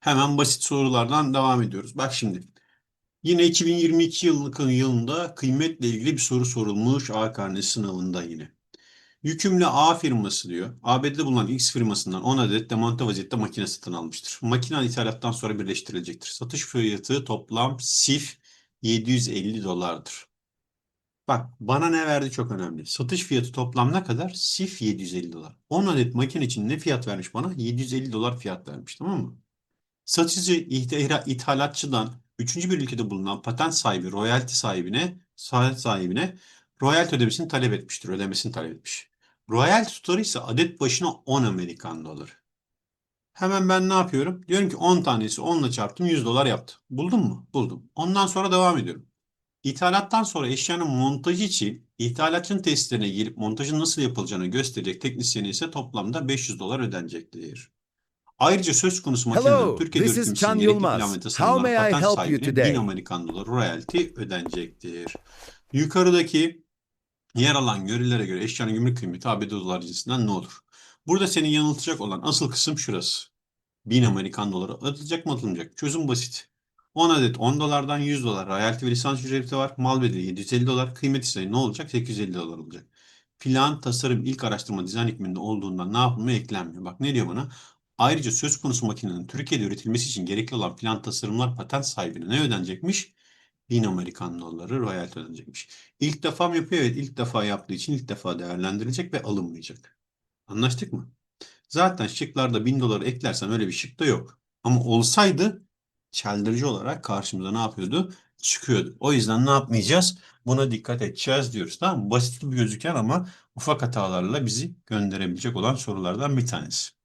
Hemen basit sorulardan devam ediyoruz. Bak şimdi. Yine 2022 yılının yılında kıymetle ilgili bir soru sorulmuş A karne sınavında yine. Yükümlü A firması diyor. ABD'de bulunan X firmasından 10 adet demonte vaziyette makine satın almıştır. Makine ithalattan sonra birleştirilecektir. Satış fiyatı toplam SIF 750 dolardır. Bak bana ne verdi çok önemli. Satış fiyatı toplam ne kadar? SIF 750 dolar. 10 adet makine için ne fiyat vermiş bana? 750 dolar fiyat vermiş tamam mı? Satıcı ithalatçıdan üçüncü bir ülkede bulunan patent sahibi royalty sahibine sahibine royalty ödemesini talep etmiştir. Ödemesini talep etmiş. Royalty tutarı ise adet başına 10 Amerikan doları. Hemen ben ne yapıyorum? Diyorum ki 10 tanesi 10 ile çarptım 100 dolar yaptı. Buldun mu? Buldum. Ondan sonra devam ediyorum. İthalattan sonra eşyanın montajı için ithalatçının testlerine gelip montajın nasıl yapılacağını gösterecek teknisyeni ise toplamda 500 dolar ödenecektir. Ayrıca söz konusu makinelerin Hello, Türkiye'de this is Can Yılmaz. How may I patent help you sahibine 1000 today? Amerikan doları royalty ödenecektir. Yukarıdaki yer alan görülere göre eşyanın gümrük kıymeti ABD dolar cinsinden ne olur? Burada seni yanıltacak olan asıl kısım şurası. 1000 Amerikan doları atılacak mı atılmayacak? Çözüm basit. 10 adet 10 dolardan 100 dolar royalty ve lisans ücreti var. Mal bedeli 750 dolar. Kıymet ise ne olacak? 850 dolar olacak. Plan, tasarım, ilk araştırma, dizayn hükmünde olduğundan ne yapılmıyor? Eklenmiyor. Bak ne diyor bana? Ayrıca söz konusu makinenin Türkiye'de üretilmesi için gerekli olan plan, tasarımlar, patent sahibine ne ödenecekmiş? 1000 Amerikan doları royalty ödenecekmiş. İlk defa mı yapıyor? Evet ilk defa yaptığı için ilk defa değerlendirilecek ve alınmayacak. Anlaştık mı? Zaten şıklarda 1000 doları eklersen öyle bir şık da yok. Ama olsaydı çeldirici olarak karşımıza ne yapıyordu? Çıkıyordu. O yüzden ne yapmayacağız? Buna dikkat edeceğiz diyoruz. Tamam mı? Basit bir gözüken ama ufak hatalarla bizi gönderebilecek olan sorulardan bir tanesi.